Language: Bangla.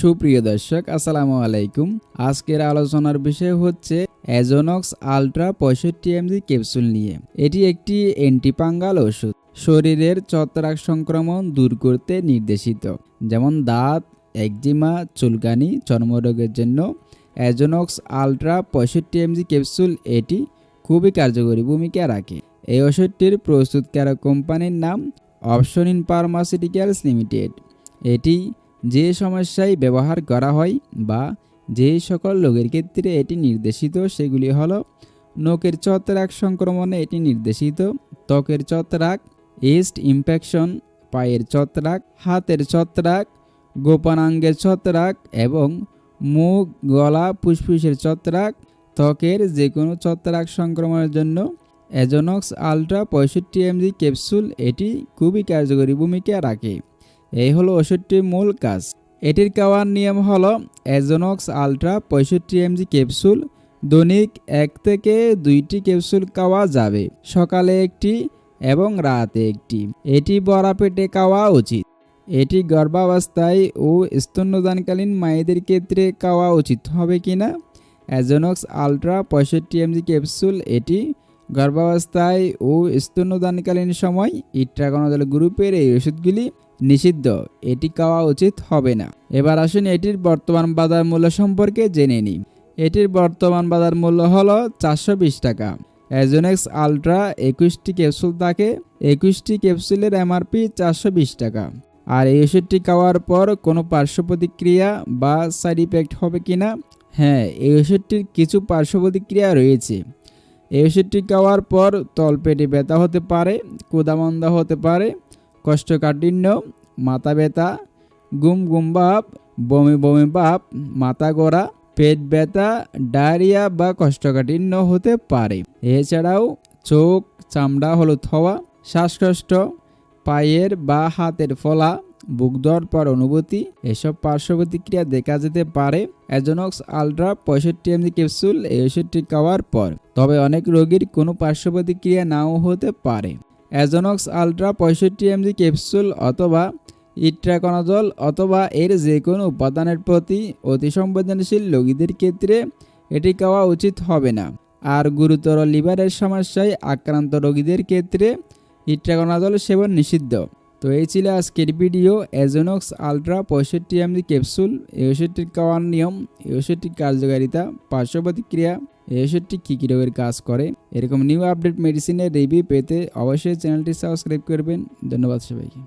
সুপ্রিয় দর্শক, আসসালামু আলাইকুম। আজকের আলোচনার বিষয় হচ্ছে অ্যাজোনক্স আলট্রা পঁয়ষট্টি এমজি ক্যাপসুল নিয়ে। এটি একটি অ্যান্টিপাঙ্গাল ওষুধ। শরীরের ছত্রাক সংক্রমণ দূর করতে নির্দেশিত। যেমন দাঁত, একজিমা, চুলকানি, চর্মরোগের জন্য অ্যাজোনক্স আলট্রা পঁয়ষট্টি এমজি ক্যাপসুল এটি খুবই কার্যকরী ভূমিকা রাখে। এই ওষুধটির প্রস্তুতকারক কোম্পানির নাম অপশন ইন ফার্মাসিউটিক্যালস লিমিটেড এটি যে সমস্যায় ব্যবহার করা হয় বা যে সকল রোগের ক্ষেত্রে এটি নির্দেশিত, সেগুলি হল নখের ছত্রাক সংক্রমণে এটি নির্দেশিত, ত্বকের ছত্রাক ইস্ট ইনফেকশন, পায়ের ছত্রাক, হাতের ছত্রাক, গোপনাঙ্গের ছত্রাক এবং মুখ, গলা, ফুসফুসের ছত্রাক, ত্বকের যে কোনো ছত্রাক সংক্রমণের জন্য। অ্যাজোনক্স আলট্রা পঁয়ষট্টি এমজি ক্যাপসুল এটি খুবই কার্যকরী ভূমিকা রাখে। এই হলো ওষুধটির মূল কাজ। এটির খাওয়ার নিয়ম হলো অ্যাজোনক্স আলট্রা পঁয়ষট্টি এমজি ক্যাপসুল, দৈনিক এক থেকে দুইটি ক্যাপসুল খাওয়া যাবে, সকালে একটি এবং রাতে একটি। এটি বড়া পেটে খাওয়া উচিত। এটি গর্ভাবস্থায় ও স্তন্যদানকালীন মায়েদের ক্ষেত্রে খাওয়া উচিত হবে কিনা অ্যাজোনক্স আলট্রা পঁয়ষট্টি এমজি ক্যাপসুল, এটি গর্ভাবস্থায় ও স্তন্যদানকালীন সময় ইট্রাগোনাদল গ্রুপের এই ওষুধগুলি নিষিদ্ধ, এটি খাওয়া উচিত হবে না। এবার আসুন এটির বর্তমান বাজার মূল্য সম্পর্কে জেনে নিই। এটির বর্তমান বাজার মূল্য হল চারশো বিশ টাকা। অ্যাজোনেক্স আলট্রা একুশটি ক্যাপসুল থাকে। একুশটি ক্যাপসুলের এমআরপি চারশো বিশ টাকা। আর এই ওষুধটি খাওয়ার পর কোনো পার্শ্ব প্রতিক্রিয়া বা সাইড ইফেক্ট হবে কিনা হ্যাঁ এই ওষুধটির কিছু পার্শ্ব প্রতিক্রিয়া রয়েছে। এই ওষুধটি খাওয়ার পর তলপেটে ব্যথা হতে পারে, কুদামন্দা হতে পারে কোষ্ঠকাঠিন্য মাথা ব্যথা, গুম গুম ভাব, বমি বমি ভাব, মাথা গড়া, পেট ব্যথা, ডায়রিয়া বা কষ্টকাঠিন্য হতে পারে। এছাড়াও চোখ চামড়া হলুদ হওয়া, শ্বাসকষ্ট, পায়ের বা হাতের ফলা, বুক পর অনুভূতি, এসব পার্শ্ব প্রতিক্রিয়া দেখা যেতে পারে। অ্যাজোনক্স আলট্রা পঁয়ষট্টি এমজি ক্যাপসুল এই ওষুধটি খাওয়ার পর। তবে অনেক রোগীর কোনো পার্শ্ব প্রতিক্রিয়া নাও হতে পারে। অ্যাজোনক্স আলট্রা পঁয়ষট্টি এমজি ক্যাপসুল অথবা ইট্রাকনাজল অথবা এর যে কোনো উপাদানের প্রতি অতি সংবেদনশীল রোগীদের ক্ষেত্রে এটি খাওয়া উচিত হবে না। আর গুরুতর লিভারের সমস্যায় আক্রান্ত রোগীদের ক্ষেত্রে ইট্রাকনাজল সেবন নিষিদ্ধ। তো এই ছিল আজকের ভিডিও অ্যাজোনক্স আলট্রা পঁয়ষট্টি এমজি ক্যাপসুল এষট্টির খাওয়ার নিয়ম এষট্টির কার্যকারিতা পার্শ্ব প্রতিক্রিয়া এষট্টি কী কী রোগের কাজ করে। এরকম নিউ আপডেট মেডিসিনের রিভিউ পেতে অবশ্যই চ্যানেলটি সাবস্ক্রাইব করবেন। ধন্যবাদ সবাইকে।